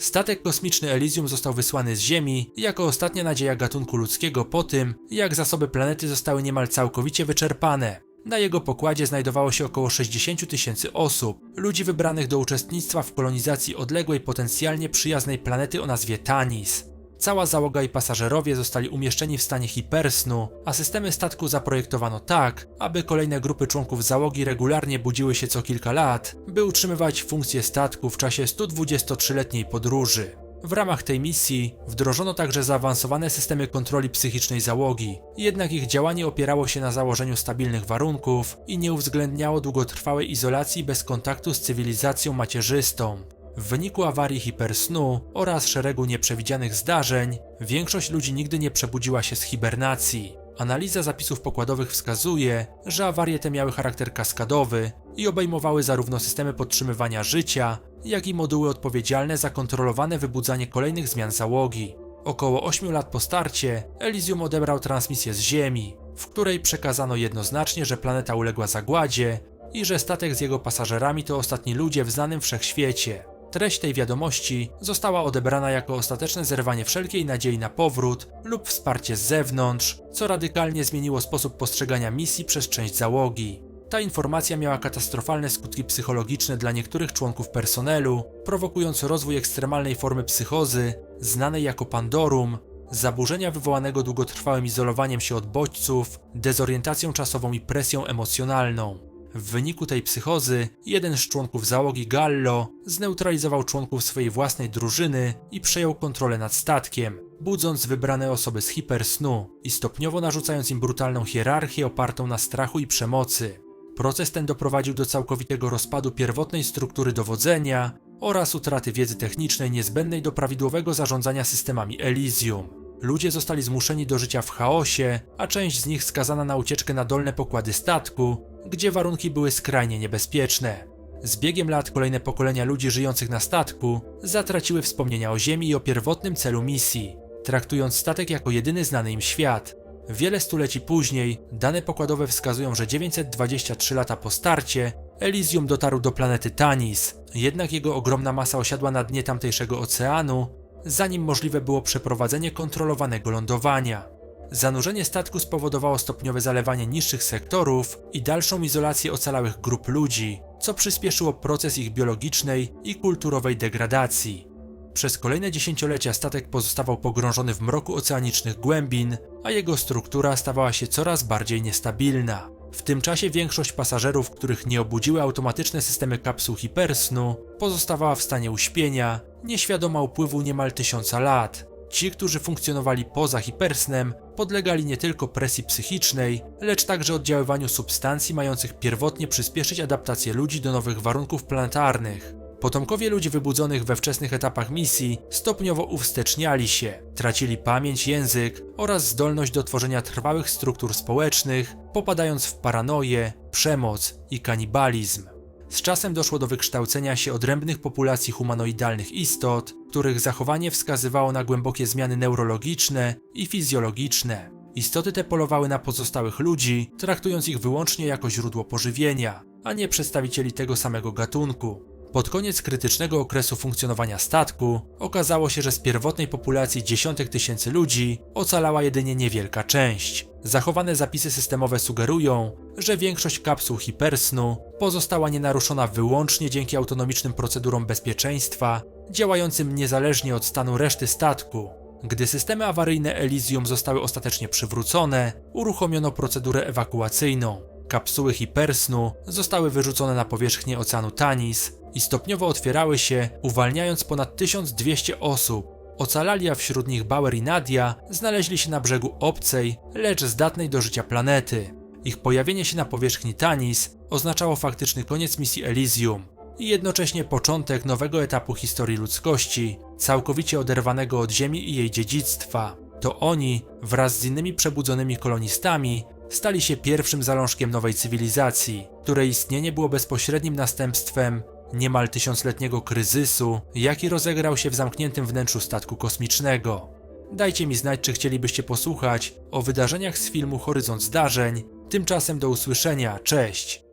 Statek kosmiczny Elysium został wysłany z Ziemi jako ostatnia nadzieja gatunku ludzkiego po tym, jak zasoby planety zostały niemal całkowicie wyczerpane. Na jego pokładzie znajdowało się około 60 tysięcy osób, ludzi wybranych do uczestnictwa w kolonizacji odległej, potencjalnie przyjaznej planety o nazwie Tanis. Cała załoga i pasażerowie zostali umieszczeni w stanie hipersnu, a systemy statku zaprojektowano tak, aby kolejne grupy członków załogi regularnie budziły się co kilka lat, by utrzymywać funkcję statku w czasie 123-letniej podróży. W ramach tej misji wdrożono także zaawansowane systemy kontroli psychicznej załogi, jednak ich działanie opierało się na założeniu stabilnych warunków i nie uwzględniało długotrwałej izolacji bez kontaktu z cywilizacją macierzystą. W wyniku awarii hipersnu oraz szeregu nieprzewidzianych zdarzeń, większość ludzi nigdy nie przebudziła się z hibernacji. Analiza zapisów pokładowych wskazuje, że awarie te miały charakter kaskadowy i obejmowały zarówno systemy podtrzymywania życia, jak i moduły odpowiedzialne za kontrolowane wybudzanie kolejnych zmian załogi. Około 8 lat po starcie Elysium odebrał transmisję z Ziemi, w której przekazano jednoznacznie, że planeta uległa zagładzie i że statek z jego pasażerami to ostatni ludzie w znanym wszechświecie. Treść tej wiadomości została odebrana jako ostateczne zerwanie wszelkiej nadziei na powrót lub wsparcie z zewnątrz, co radykalnie zmieniło sposób postrzegania misji przez część załogi. Ta informacja miała katastrofalne skutki psychologiczne dla niektórych członków personelu, prowokując rozwój ekstremalnej formy psychozy, znanej jako pandorum, zaburzenia wywołanego długotrwałym izolowaniem się od bodźców, dezorientacją czasową i presją emocjonalną. W wyniku tej psychozy, jeden z członków załogi Gallo zneutralizował członków swojej własnej drużyny i przejął kontrolę nad statkiem, budząc wybrane osoby z hipersnu i stopniowo narzucając im brutalną hierarchię opartą na strachu i przemocy. Proces ten doprowadził do całkowitego rozpadu pierwotnej struktury dowodzenia oraz utraty wiedzy technicznej niezbędnej do prawidłowego zarządzania systemami Elysium. Ludzie zostali zmuszeni do życia w chaosie, a część z nich skazana na ucieczkę na dolne pokłady statku, gdzie warunki były skrajnie niebezpieczne. Z biegiem lat kolejne pokolenia ludzi żyjących na statku zatraciły wspomnienia o Ziemi i o pierwotnym celu misji, traktując statek jako jedyny znany im świat. Wiele stuleci później dane pokładowe wskazują, że 923 lata po starcie Elysium dotarł do planety Tanis, jednak jego ogromna masa osiadła na dnie tamtejszego oceanu, zanim możliwe było przeprowadzenie kontrolowanego lądowania. Zanurzenie statku spowodowało stopniowe zalewanie niższych sektorów i dalszą izolację ocalałych grup ludzi, co przyspieszyło proces ich biologicznej i kulturowej degradacji. Przez kolejne dziesięciolecia statek pozostawał pogrążony w mroku oceanicznych głębin, a jego struktura stawała się coraz bardziej niestabilna. W tym czasie większość pasażerów, których nie obudziły automatyczne systemy kapsuł hipersnu, pozostawała w stanie uśpienia, nieświadoma upływu niemal tysiąca lat. Ci, którzy funkcjonowali poza hipersnem, podlegali nie tylko presji psychicznej, lecz także oddziaływaniu substancji mających pierwotnie przyspieszyć adaptację ludzi do nowych warunków planetarnych. Potomkowie ludzi wybudzonych we wczesnych etapach misji stopniowo uwsteczniali się, tracili pamięć, język oraz zdolność do tworzenia trwałych struktur społecznych, popadając w paranoję, przemoc i kanibalizm. Z czasem doszło do wykształcenia się odrębnych populacji humanoidalnych istot, których zachowanie wskazywało na głębokie zmiany neurologiczne i fizjologiczne. Istoty te polowały na pozostałych ludzi, traktując ich wyłącznie jako źródło pożywienia, a nie przedstawicieli tego samego gatunku. Pod koniec krytycznego okresu funkcjonowania statku okazało się, że z pierwotnej populacji dziesiątek tysięcy ludzi ocalała jedynie niewielka część. Zachowane zapisy systemowe sugerują, że większość kapsuł hipersnu pozostała nienaruszona wyłącznie dzięki autonomicznym procedurom bezpieczeństwa, działającym niezależnie od stanu reszty statku. Gdy systemy awaryjne Elysium zostały ostatecznie przywrócone, uruchomiono procedurę ewakuacyjną. Kapsuły hipersnu zostały wyrzucone na powierzchnię oceanu Tanis i stopniowo otwierały się, uwalniając ponad 1200 osób. Ocalali, a wśród nich Bauer i Nadia znaleźli się na brzegu obcej, lecz zdatnej do życia planety. Ich pojawienie się na powierzchni Tanis oznaczało faktyczny koniec misji Elysium i jednocześnie początek nowego etapu historii ludzkości, całkowicie oderwanego od Ziemi i jej dziedzictwa. To oni, wraz z innymi przebudzonymi kolonistami, stali się pierwszym zalążkiem nowej cywilizacji, której istnienie było bezpośrednim następstwem niemal tysiącletniego kryzysu, jaki rozegrał się w zamkniętym wnętrzu statku kosmicznego. Dajcie mi znać, czy chcielibyście posłuchać o wydarzeniach z filmu Horyzont Zdarzeń. Tymczasem do usłyszenia, cześć!